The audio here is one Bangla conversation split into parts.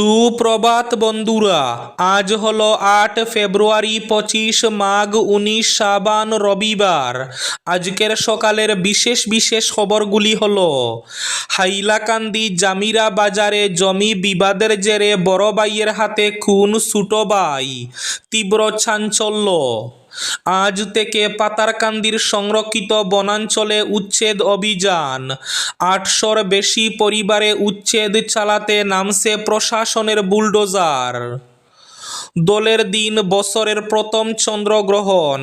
সুপ্রভাত বন্ধুরা, আজ হলো আট ফেব্রুয়ারি পঁচিশ মাঘ উনিশ সাবান রবিবার। আজকের সকালের বিশেষ বিশেষ খবরগুলি হল, হাইলাকান্দি জামিরা বাজারে জমি বিবাদের জেরে বড় ভাইয়ের হাতে খুন ছোটো ভাই, তীব্র চাঞ্চল্য। আজ থেকে পাতারকান্দির সংরক্ষিত বনাঞ্চলে উচ্ছেদ অভিযান। আটশোর বেশি পরিবারে উচ্ছেদ চালাতে নামছে প্রশাসনের বুলডোজার। দোলের দিন বছরের প্রথম চন্দ্রগ্রহণ।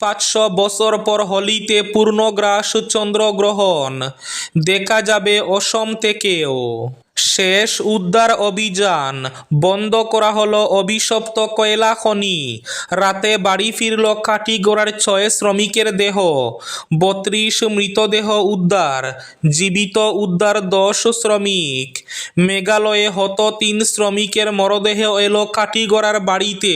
পাঁচশো বছর পর হলিতে পূর্ণগ্রাস চন্দ্রগ্রহণ। দেখা যাবে অসম থেকেও। শেষ উদ্ধার অভিযান। বন্ধ করা হলো অভিশপ্ত কয়লা খনি। রাতে বাড়ি ফিরল কাটিগড়ার ছয় শ্রমিকের দেহ। বত্রিশ মৃতদেহ উদ্ধার। জীবিত উদ্ধার দশ শ্রমিক। মেঘালয়ে হত তিন শ্রমিকের মরদেহ এলো কাটিগড়ার বাড়িতে।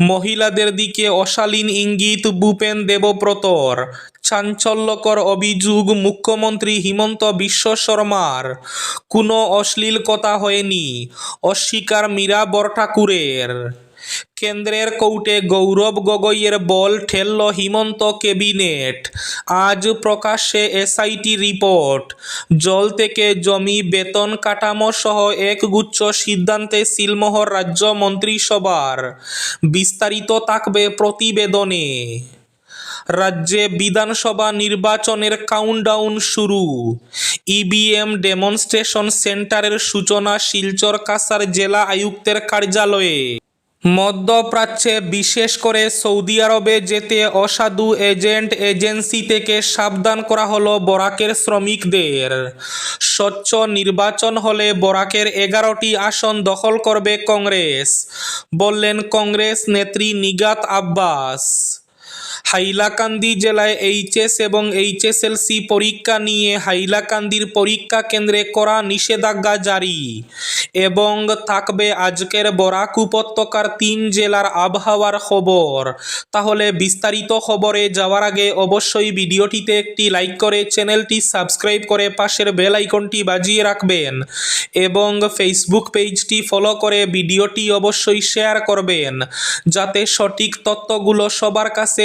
মহিলাদের দিকে অশালীন ইঙ্গিত ভূপেন দেবব্রতর। চাঞ্চল্যকর অভিযোগ মুখ্যমন্ত্রী হিমন্ত বিশ্ব শর্মার। কোনো অশ্লীল কথা হয়নি, অস্বীকার মীরা বরঠাকুরের। কেন্দ্রের কৌটে গৌরব গগৈয়ের বল ঠেলল হিমন্ত ক্যাবিনেট। আজ প্রকাশ্যে এসআইটি রিপোর্ট। জল থেকে জমি, বেতন কাঠামো সহ একগুচ্ছ সিদ্ধান্তে সিলমোহর রাজ্য মন্ত্রিসভার। বিস্তারিত থাকবে প্রতিবেদনে। রাজ্যে বিধানসভা নির্বাচনের কাউন্টডাউন শুরু। ইভিএম ডেমনস্ট্রেশন সেন্টারের সূচনা শিলচর কাসার জেলা আয়ুক্তের কার্যালয়ে। মধ্যপ্রাচ্যে বিশেষ করে সৌদি আরবে যেতে অসাধু এজেন্ট এজেন্সি থেকে সাবধান করা হলো বরাকের শ্রমিকদের। স্বচ্ছ নির্বাচন হলে বরাকের এগারোটি আসন দখল করবে কংগ্রেস, বললেন কংগ্রেস নেত্রী নিগাত আব্বাস। হাইলাকান্দি জেলায় এইচএস এবং এইচএসএলসি পরীক্ষা নিয়ে হাইলাকান্দির পরীক্ষা কেন্দ্রে করা নিষেধাজ্ঞা জারি। এবং থাকবে আজকের বরাক উপত্যকার তিন জেলার আবহাওয়ার খবর। তাহলে বিস্তারিত খবরে যাওয়ার আগে অবশ্যই ভিডিওটিতে একটি লাইক করে চ্যানেলটি সাবস্ক্রাইব করে পাশের বেল আইকনটি বাজিয়ে রাখবেন। এবং ফেসবুক পেজটি ফলো করে ভিডিওটি অবশ্যই শেয়ার করবেন। যাতে সঠিক তথ্যগুলো সবার কাছে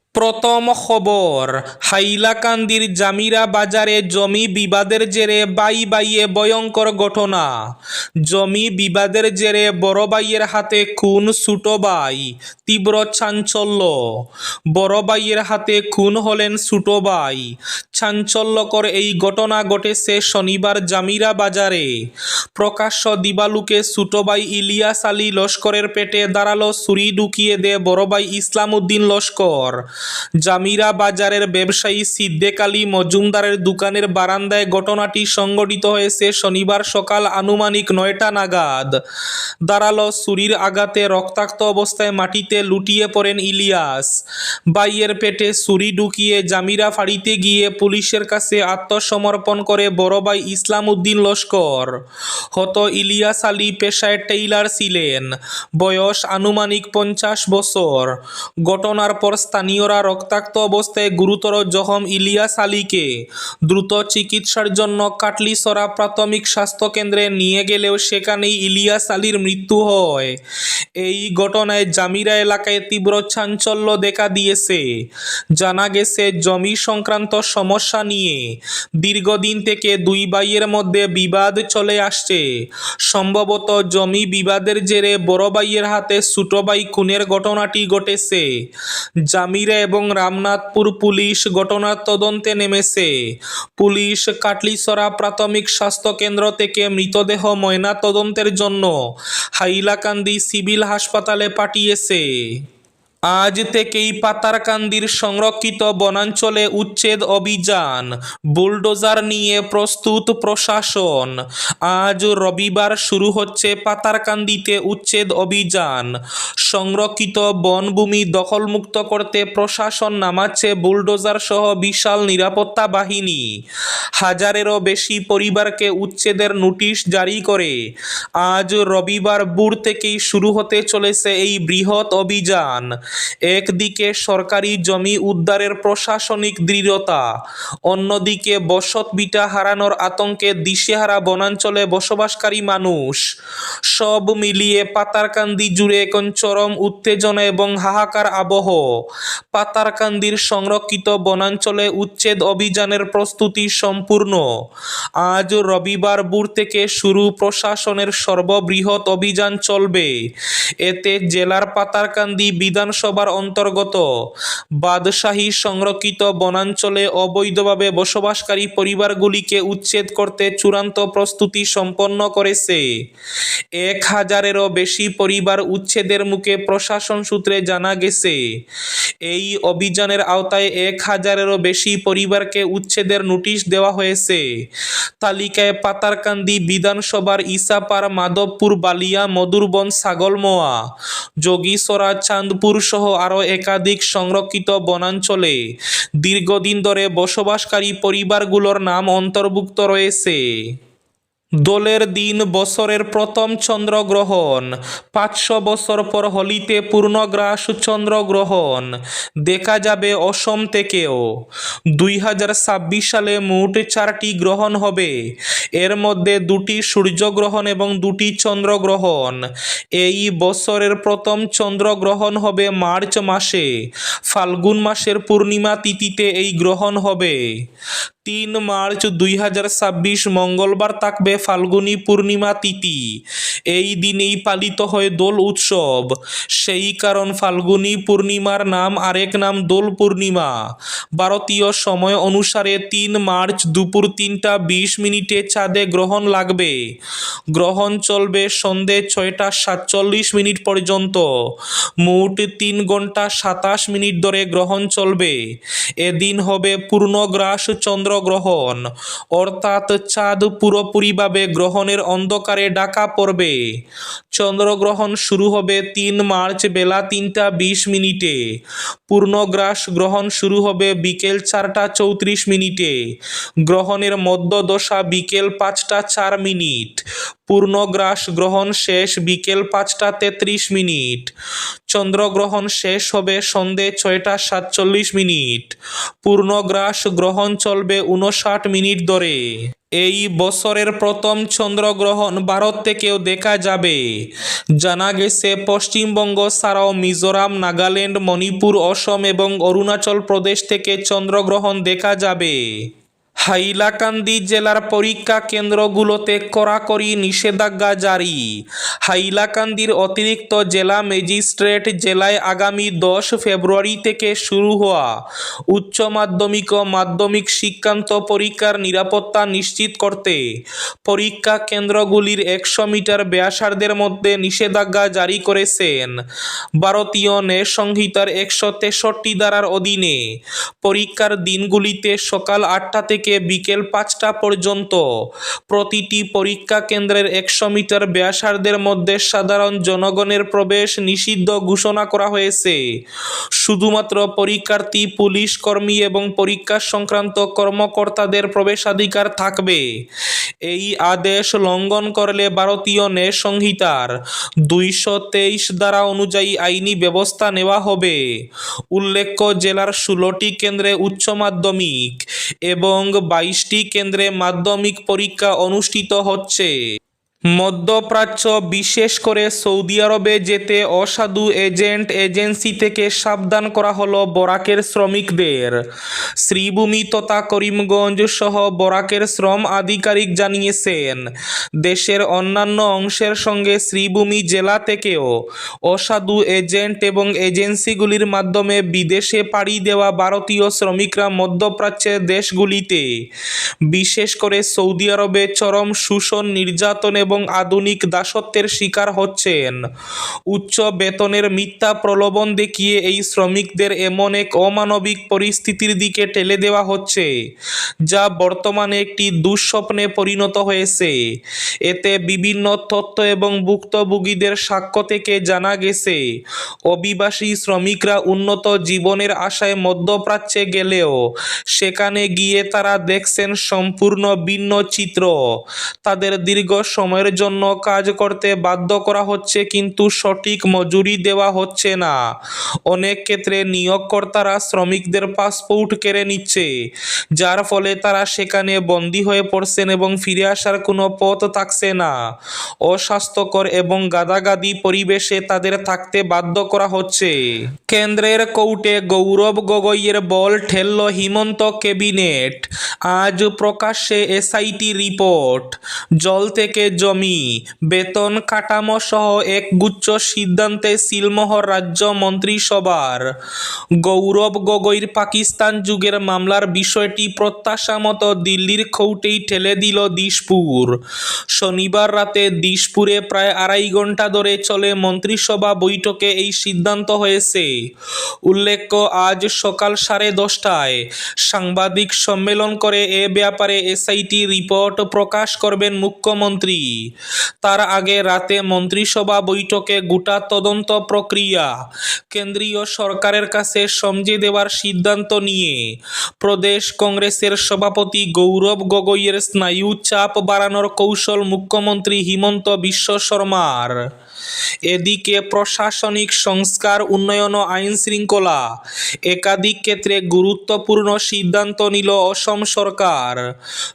প্রথম খবর, হাইলাকান্দির জামিরা বাজারে জমি বিবাদের জেরে বাই বাইয়ে ভয়ঙ্কর ঘটনা। জমি বিবাদের জেরে বড় ভাইয়ের হাতে খুন ছোটো ভাই তীব্র চাঞ্চল্য। বড় ভাইয়ের হাতে খুন হলেন ছোটো ভাই চাঞ্চল্যকর এই ঘটনা ঘটেছে শনিবার জামিরা বাজারে। প্রকাশ্য দিবালুকে ছোটো ভাই ইলিয়াস আলী লস্করের পেটে দাঁড়াল, ছুরি ঢুকিয়ে দে বড় ভাই ইসলাম উদ্দিন লস্কর। জামিরা বাজারের ব্যবসায়ী সিদ্দেক আলী মজুমদারের দোকানের বারান্দায় ঘটনাটি সংঘটিত হয়েছে শনিবার সকাল আনুমানিক নয়টা নাগাদ। দাঁড়াল ছুরির আঘাতে রক্তাক্ত অবস্থায় মাটিতে লুটিয়ে পড়েন ইলিয়াস। বাইয়ের পেটে ছুরি ঢুকিয়ে জামিরা ফাঁড়িতে গিয়ে পুলিশের কাছে আত্মসমর্পণ করে বড় ভাই ইসলাম উদ্দিন লস্কর। হত ইলিয়াস আলী পেশায় টেইলার ছিলেন। বয়স আনুমানিক পঞ্চাশ বছর। ঘটনার পর স্থানীয়রা রক্তাক্ত অবস্থায় গুরুতর জখম ইলিয়াস আলীকে। দ্রুত চিকিৎসার জন্য কাটলিসরা প্রাথমিক স্বাস্থ্যকেন্দ্রে নিয়ে গেলেও সেখানেই ইলিয়াস আলীর মৃত্যু হয়। এই ঘটনায় জামিরা এলাকায় তীব্র চাঞ্চল্য দেখা দিয়েছে। জানা গেছে, জমি সংক্রান্ত সমস্যা নিয়ে দীর্ঘদিন থেকে দুই ভাইয়ের মধ্যে বিবাদ চলে আসছে। সম্ভবত জমি বিবাদের জেরে বড় ভাইয়ের হাতে ছোট ভাই খুনের ঘটনাটি ঘটেছে। জামিরা এবং রামনাথপুর পুলিশ ঘটনার তদন্তে নেমেছে। পুলিশ কাটলিসরা প্রাথমিক স্বাস্থ্য কেন্দ্র থেকে মৃতদেহ ময়না তদন্তের জন্য হাইলাকান্দি সিভিল হাসপাতালে পাঠিয়েছে। আজ থেকেই পাতারকান্দির সংরক্ষিত বনাঞ্চলে উচ্ছেদ অভিযান, বুলডোজার নিয়ে প্রস্তুত প্রশাসন। আজ রবিবার শুরু হচ্ছে পাতারকান্দিতে উচ্ছেদ অভিযান। সংরক্ষিত বনভূমি দখলমুক্ত করতে প্রশাসন নামাচ্ছে বুলডোজার সহ বিশাল নিরাপত্তা বাহিনী। হাজারেরও বেশি পরিবারকে উচ্ছেদের নোটিশ জারি করে। আজ রবিবার ভোর থেকেই শুরু হতে চলেছে এই বৃহৎ অভিযান। একদিকে সরকারি জমি উদ্ধারের প্রশাসনিক দৃঢ়তা, অন্যদিকে বসত বিটা হারানোর আতঙ্কে দিশেহারা বনাঞ্চলে বসবাসকারী মানুষ। সব মিলিয়ে পাতারকান্দি জুড়ে এখন চরম উত্তেজনা এবং হাহাকার আবহ। পাতারকান্দির সংরক্ষিত বনাঞ্চলে উচ্ছেদ অভিযানের প্রস্তুতি সম্পূর্ণ। আজ রবিবার ভোর থেকে শুরু প্রশাসনের সর্ববৃহৎ অভিযান চলবে। এতে জেলার পাতারকান্দি বিধানসভার অন্তর্গত। বাদশাহী সংরক্ষিত বনাঞ্চলে অবৈধভাবে বসবাসকারী পরিবারগুলিকে উচ্ছেদ করতে চূড়ান্ত প্রস্তুতি সম্পন্ন করেছে। এক হাজারেরও বেশি পরিবার উচ্ছেদের মুখে প্রশাসন সূত্রে জানা গেছে, এই অভিযানের আওতায় এক হাজারেরও বেশি পরিবারকে উচ্ছেদের নোটিশ দেওয়া হয়েছে। তালিকায় পাতারকান্দি বিধানসভার ইসাপার, মাধবপুর, বালিয়া, মধুরবন, ছাগলমোয়া, যোগীসরা, চাঁদপুর সহ আরও একাধিক সংরক্ষিত বনাঞ্চলে দীর্ঘদিন ধরে বসবাসকারী পরিবারগুলোর নাম অন্তর্ভুক্ত রয়েছে। দোলের দিন বছরের প্রথম চন্দ্রগ্রহণ। পাঁচশো বছর পর হোলিতে পূর্ণগ্রাস চন্দ্রগ্রহণ। দেখা যাবে অসম থেকেও। দুই হাজার ছাব্বিশ সালে মোট চারটি গ্রহণ হবে। এর মধ্যে দুটি সূর্যগ্রহণ এবং দুটি চন্দ্রগ্রহণ। এই বছরের প্রথম চন্দ্রগ্রহণ হবে মার্চ মাসে। ফাল্গুন মাসের পূর্ণিমা তিথিতে এই গ্রহণ হবে। তিন মার্চ দুই হাজার ছাব্বিশ মঙ্গলবার থাকবে ফাল্গুনী পূর্ণিমা তিথি। এই দিনেই পালিত হয় দোল উৎসব। সেই কারণ ফাল্গুনী পূর্ণিমার নাম আরেক নাম দোল পূর্ণিমা। ভারতীয় সময় অনুসারে তিন মার্চ দুপুর তিনটা বিশ মিনিটে চাঁদে গ্রহণ লাগবে। গ্রহণ চলবে সন্ধে ছয়টা সাতচল্লিশ মিনিট পর্যন্ত। মোট তিন ঘণ্টা সাতাশ মিনিট ধরে গ্রহণ চলবে। এদিন হবে পূর্ণগ্রাস চন্দ্রগ্রহণ। অর্থাৎ চাঁদ পুরোপুরিভাবে গ্রহণের অন্ধকারে ডাকা পড়বে। চন্দ্রগ্রহণ শুরু হবে তিন মার্চ বেলা তিনটা বিশ মিনিটে। পূর্ণগ্রাস গ্রহণ শুরু হবে বিকেল চারটা চৌত্রিশ মিনিটে। গ্রহণের মধ্যদশা বিকেল পাঁচটা চার মিনিট। পূর্ণগ্রাস গ্রহণ শেষ বিকেল পাঁচটা তেত্রিশ মিনিট। চন্দ্রগ্রহণ শেষ হবে সন্ধে ছয়টা সাতচল্লিশ মিনিট। পূর্ণগ্রাস গ্রহণ চলবে উনষাট মিনিট ধরে। এই বছরের প্রথম চন্দ্রগ্রহণ ভারত থেকেও দেখা যাবে। জানা গেছে, পশ্চিমবঙ্গ ছাড়াও মিজোরাম, নাগাল্যান্ড, মণিপুর, অসম এবং অরুণাচল প্রদেশ থেকে চন্দ্রগ্রহণ দেখা যাবে। হাইলাকান্দি জেলার পরীক্ষা কেন্দ্রগুলোতে কড়াকড়ি নিষেধাজ্ঞা জারি। হাইলাকান্দির অতিরিক্ত জেলা ম্যাজিস্ট্রেট জেলায় আগামী দশ ফেব্রুয়ারি থেকে শুরু হওয়া উচ্চ মাধ্যমিক ও মাধ্যমিক শিক্ষান্ত পরীক্ষার নিরাপত্তা নিশ্চিত করতে পরীক্ষা কেন্দ্রগুলির একশো মিটার ব্যাসার্ধের মধ্যে নিষেধাজ্ঞা জারি করেছেন। ভারতীয় ন্যায় সংহিতার একশো তেষট্টি ধারার অধীনে পরীক্ষার দিনগুলিতে সকাল আটটা থেকে বিকেল পাঁচটা পর্যন্ত। প্রতিটি পরীক্ষা কেন্দ্রের একশো মিটার ব্যাসার্ধের মধ্যে সাধারণ জনগণের প্রবেশ নিষিদ্ধ ঘোষণা করা হয়েছে। শুধুমাত্র পরীক্ষার্থী, পুলিশ কর্মী এবং পরীক্ষা সংক্রান্ত কর্মকর্তাদের প্রবেশাধিকার থাকবে। এই আদেশ লঙ্ঘন করলে ভারতীয় ন্যায় সংহিতার দুইশো তেইশ দ্বারা অনুযায়ী আইনি ব্যবস্থা নেওয়া হবে। উল্লেখ্য, জেলার ষোলোটি কেন্দ্রে উচ্চ মাধ্যমিক এবং বাইশটি কেন্দ্রে মাধ্যমিক পরীক্ষা অনুষ্ঠিত হচ্ছে। মধ্যপ্রাচ্য, বিশেষ করে সৌদি আরবে যেতে অসাধু এজেন্ট এজেন্সি থেকে সাবধান করা হলো বরাকের শ্রমিকদের। শ্রীভূমি তথা করিমগঞ্জ সহ বরাকের শ্রম আধিকারিক জানিয়েছেন, দেশের অন্যান্য অংশের সঙ্গে শ্রীভূমি জেলা থেকেও অসাধু এজেন্ট এবং এজেন্সিগুলির মাধ্যমে বিদেশে পাড়ি দেওয়া ভারতীয় শ্রমিকরা মধ্যপ্রাচ্যের দেশগুলিতে। বিশেষ করে সৌদি আরবে চরম শোষণ, নির্যাতন আধুনিক দাসত্বের শিকার হচ্ছেন। উচ্চ বেতনের মিথ্যা প্রলোভন দেখিয়ে এই শ্রমিকদের এমন এক অমানবিক পরিস্থিতির দিকে ঠেলে দেওয়া হচ্ছে, যা বর্তমানে একটি দুঃস্বপ্নে পরিণত হয়েছে। এতে বিভিন্ন তথ্য এবং ভুক্তভোগীদের সাক্ষ্য থেকে জানা গেছে, অভিবাসী শ্রমিকরা উন্নত জীবনের আশায় মধ্যপ্রাচ্যে গেলেও সেখানে গিয়ে তারা দেখছেন সম্পূর্ণ ভিন্ন চিত্র। তাদের দীর্ঘ সময় সময়ের জন্য কাজ করতে বাধ্য করা হচ্ছে, কিন্তু সঠিক মজুরি দেওয়া হচ্ছে না। অনেক ক্ষেত্রে নিয়োগকর্তারা শ্রমিকদের পাসপোর্ট কেড়ে নিচ্ছে, যার ফলে তারা সেখানে বন্দী হয়ে পড়ছেন এবং ফিরে আসার কোনো পথ থাকছে না। অস্বাস্থ্যকর এবং গাদাগাদি পরিবেশে তাদের থাকতে বাধ্য করা হচ্ছে। কেন্দ্রের কোর্টে গৌরব গগৈয়ের বল ঠেলল হিমন্ত ক্যাবিনেট। আজ প্রকাশ্যে এসআইটি রিপোর্ট। জল থেকে জমি। বেতন কাঠামো সহ এক গুচ্ছ সিদ্ধান্তে সিলমোহর রাজ্য মন্ত্রিসভার। গৌরব গগৈর পাকিস্তান যুগের মামলার বিষয়টি প্রত্যাশা মতো দিল্লির খৌটেই ঠেলে দিল দিশপুর। শনিবার রাতে দিশপুরে প্রায় আড়াই ঘণ্টা ধরে চলে মন্ত্রিসভা বৈঠকে এই সিদ্ধান্ত হয়েছে। উল্লেখ্য, আজ সকাল সাড়ে দশটায় সাংবাদিক সম্মেলন করে এ ব্যাপারে এসআইটি রিপোর্ট প্রকাশ করবেন মুখ্যমন্ত্রী। তার আগে রাতে মন্ত্রিসভা বৈঠকে গোটা তদন্ত প্রক্রিয়া কেন্দ্রীয় সরকারের কাছে সমঝে দেওয়ার সিদ্ধান্ত নিয়ে প্রদেশ কংগ্রেসের সভাপতি গৌরব গগৈয়ের স্নায়ু চাপ বাড়ানোর কৌশল মুখ্যমন্ত্রী হিমন্ত বিশ্ব শর্মার। এদিকে প্রশাসনিক সংস্কার, উন্নয়ন ও আইন শৃঙ্খলা একাধিক ক্ষেত্রে গুরুত্বপূর্ণ সিদ্ধান্ত নিল অসম সরকার।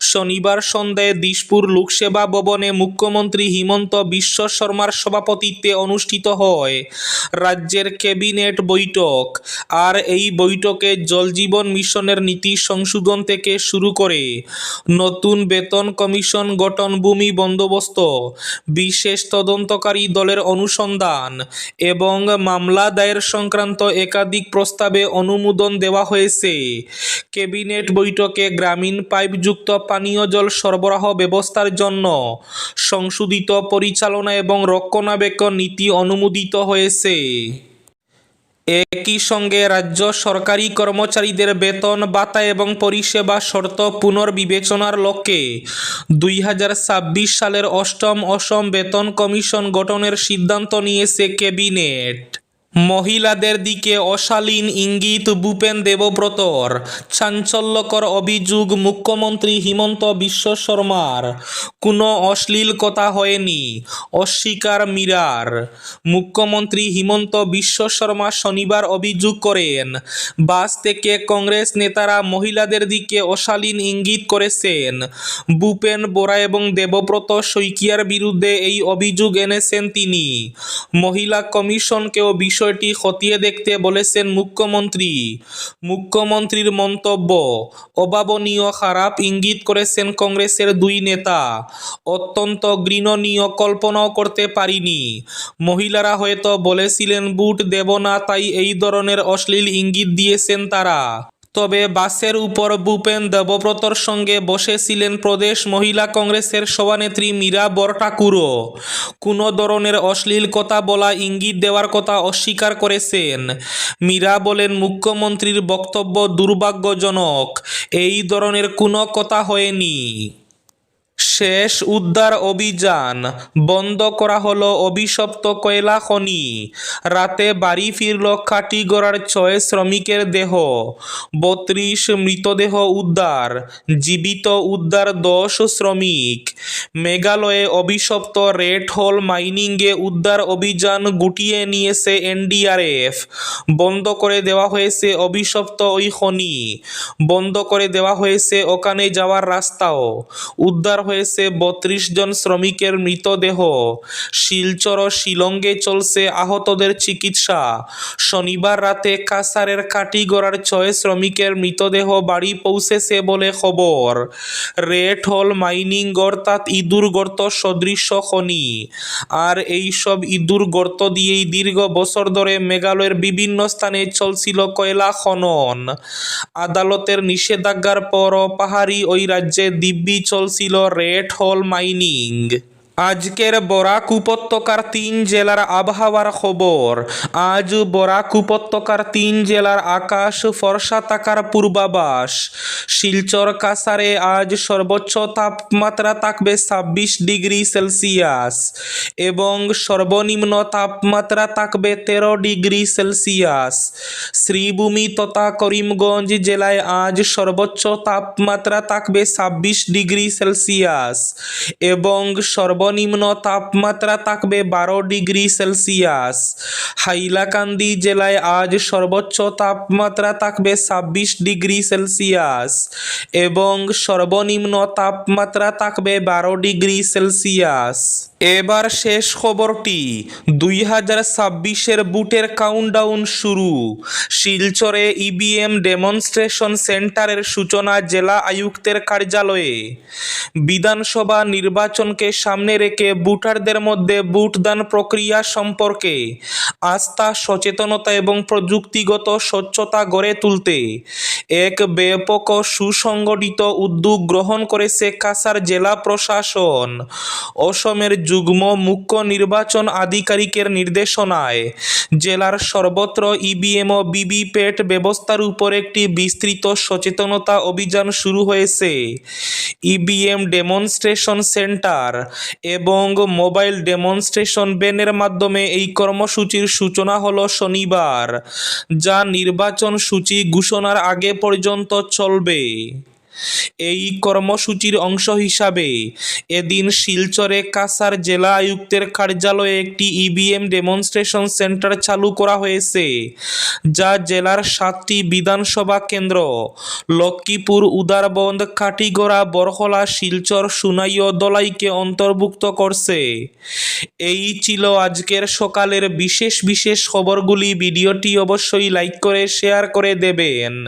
শনিবার সন্ধ্যায় দিশপুর লোকসেবা ভবনে মুখ্যমন্ত্রী হিমন্ত বিশ্ব শর্মার সভাপতিত্বে অনুষ্ঠিত হয় রাজ্যের ক্যাবিনেট বৈঠক আর এই বৈঠকে জলজীবন মিশনের নীতি সংশোধন থেকে শুরু করে নতুন বেতন কমিশন গঠন, ভূমি বন্দোবস্ত, বিশেষ তদন্তকারী দলের অনুসন্ধান এবং মামলা দায়ের সংক্রান্ত একাধিক প্রস্তাবে অনুমোদন দেওয়া হয়েছে। ক্যাবিনেট বৈঠকে গ্রামীণ পাইপযুক্ত পানীয় জল সরবরাহ ব্যবস্থার জন্য সংশোধিত পরিচালনা এবং রক্ষণাবেক্ষণ নীতি অনুমোদিত হয়েছে। একই সঙ্গে রাজ্য সরকারি কর্মচারীদের বেতন ভাতা এবং পরিষেবা শর্ত পুনর্বিবেচনার লক্ষ্যে দুই হাজার ছাব্বিশ সালের অষ্টম অসম বেতন কমিশন গঠনের সিদ্ধান্ত নিয়েছে ক্যাবিনেট। মহিলাদের দিকে অশালীন ইঙ্গিত ভূপেন দেবব্রতর। চাঞ্চল্যকর অভিযোগ মুখ্যমন্ত্রী হিমন্ত বিশ্ব শর্মার। কোনো অশ্লীল কথা হয়নি, অস্বীকার মীরার। মুখ্যমন্ত্রী হিমন্ত বিশ্ব শর্মা শনিবার অভিযোগ করেন, বাস থেকে কংগ্রেস নেতারা মহিলাদের দিকে অশালীন ইঙ্গিত করেছেন। ভূপেন বোরা এবং দেবব্রত শইকিয়ার বিরুদ্ধে এই অভিযোগ এনেছেন তিনি। মহিলা কমিশনকেও বিষয়টি খতিয়ে দেখতে বলেছেন মুখ্যমন্ত্রী। মুখ্যমন্ত্রীর মন্তব্য, অভাবনীয় খারাপ ইঙ্গিত করেছেন কংগ্রেসের দুই নেতা। অত্যন্ত ঘৃণনীয় কল্পনাও করতে পারিনি। মহিলারা হয়তো বলেছিলেন, বুট দেব না, তাই এই ধরনের অশ্লীল ইঙ্গিত দিয়েছেন তারা। তবে বাসের উপর ভূপেন দেবব্রতর সঙ্গে বসেছিলেন প্রদেশ মহিলা কংগ্রেসের সভানেত্রী মীরা বরঠাকুরও। কোনো ধরনের অশ্লীল কথা বলা ইঙ্গিত দেওয়ার কথা অস্বীকার করেছেন। মীরা বলেন, মুখ্যমন্ত্রীর বক্তব্য দুর্ভাগ্যজনক। এই ধরনের কোনো কথা হয়নি। শেষ উদ্ধার অভিযান বন্ধ করা হলো অভিশপ্ত কয়লা খনি রাতে বাড়ি ফিরল কাটিগড়ার ছয় শ্রমিকের দেহ। বত্রিশ মৃতদেহ উদ্ধার, জীবিত উদ্ধার দশ শ্রমিক। মেঘালয়ে অভিশপ্ত রেড হোল মাইনিংয়ে উদ্ধার অভিযান গুটিয়ে নিয়েছে এনডিআরএফ। বন্ধ করে দেওয়া হয়েছে অভিশপ্ত ওই খনি। বন্ধ করে দেওয়া হয়েছে ওখানে যাওয়ার রাস্তাও। উদ্ধার হয়েছে বত্রিশ জন শ্রমিকের মৃতদেহ। শিলচর শিলংয়ে চলছে আহতদের চিকিৎসা। শনিবার রাতে কাসারের কাটিগড়ার ছয় শ্রমিকের মৃতদেহ বাড়ি পৌঁছেছে বলে খবর। রেড হল মাইনিং অর্থাৎ ইঁদুর গর্ত সদৃশ্য খনি। আর এই সব ইঁদুর গর্ত দিয়েই দীর্ঘ বছর ধরে মেঘালয়ের বিভিন্ন স্থানে চলছিল কয়লা খনন। আদালতের নিষেধাজ্ঞার পরও পাহাড়ি ওই রাজ্যে দিব্যি চলছিল রেড হল মাইনিং আজকের বরাক উপত্যকার তিন জেলার আবহাওয়ার খবর। আজ বরাক উপত্যকার তিন জেলার আকাশ ফর্সা থাকার পূর্বাভাস। শিলচর কাসারে আজ সর্বোচ্চ তাপমাত্রা থাকবে ছাব্বিশ ডিগ্রি সেলসিয়াস এবং সর্বনিম্ন তাপমাত্রা থাকবে তেরো ডিগ্রি সেলসিয়াস। শ্রীভূমি তথা করিমগঞ্জ জেলায় আজ সর্বোচ্চ তাপমাত্রা থাকবে ছাব্বিশ ডিগ্রি সেলসিয়াস এবং সর্ব সর্বনিম্ন তাপমাত্রা থাকবে বারো ডিগ্রি সেলসিয়াস। হাইলাকান্দি জেলায় আজ সর্বোচ্চ তাপমাত্রা থাকবে ছাব্বিশ ডিগ্রি সেলসিয়াস এবং সর্বনিম্ন তাপমাত্রা থাকবে বারো ডিগ্রি সেলসিয়াস। এবার শেষ খবরটি, দুই হাজার ছাব্বিশের বুটের কাউন্টডাউন শুরু। শিলচরে ইবিএম ডেমনস্ট্রেশন সেন্টারের সূচনা জেলা আয়ুক্তের কার্যালয়ে। বিধানসভা নির্বাচনকে সামনে রেখে বুটারদের মধ্যে বুটদান প্রক্রিয়া সম্পর্কে আস্থা সচেতনতা এবং প্রযুক্তিগত স্বচ্ছতা গড়ে তুলতে এক ব্যাপক সুসংগঠিত উদ্যোগ গ্রহণ করেছে কাছাড় জেলা প্রশাসন। অসমের যুগ্ম মুখ্য নির্বাচন আধিকারিকের নির্দেশনায় জেলার সর্বত্র ইভিএম ও ভিভিপ্যাট ব্যবস্থার উপর একটি বিস্তৃত সচেতনতা অভিযান শুরু হয়েছে। ইভিএম ডেমনস্ট্রেশন সেন্টার এবং মোবাইল ডেমনস্ট্রেশন ভ্যানের মাধ্যমে এই কর্মসূচির সূচনা হলো শনিবার, যা নির্বাচন সূচি ঘোষণার আগে পর্যন্ত চলবে। এই কর্মসূচির অংশ হিসাবে এদিন শিলচরে কাসার জেলা আয়ুক্তের কার্যালয়ে একটি ইভিএম ডেমনস্ট্রেশন সেন্টার চালু করা হয়েছে, যা জেলার সাতটি বিধানসভা কেন্দ্র, লক্ষ্মীপুর, উদারবন্দ, কাটিগড়া বরহলা শিলচর, সুনাই ও দলাইকে অন্তর্ভুক্ত করছে। এই ছিল আজকের সকালের বিশেষ বিশেষ খবরগুলি। ভিডিওটি অবশ্যই লাইক করে, শেয়ার করে দেবেন।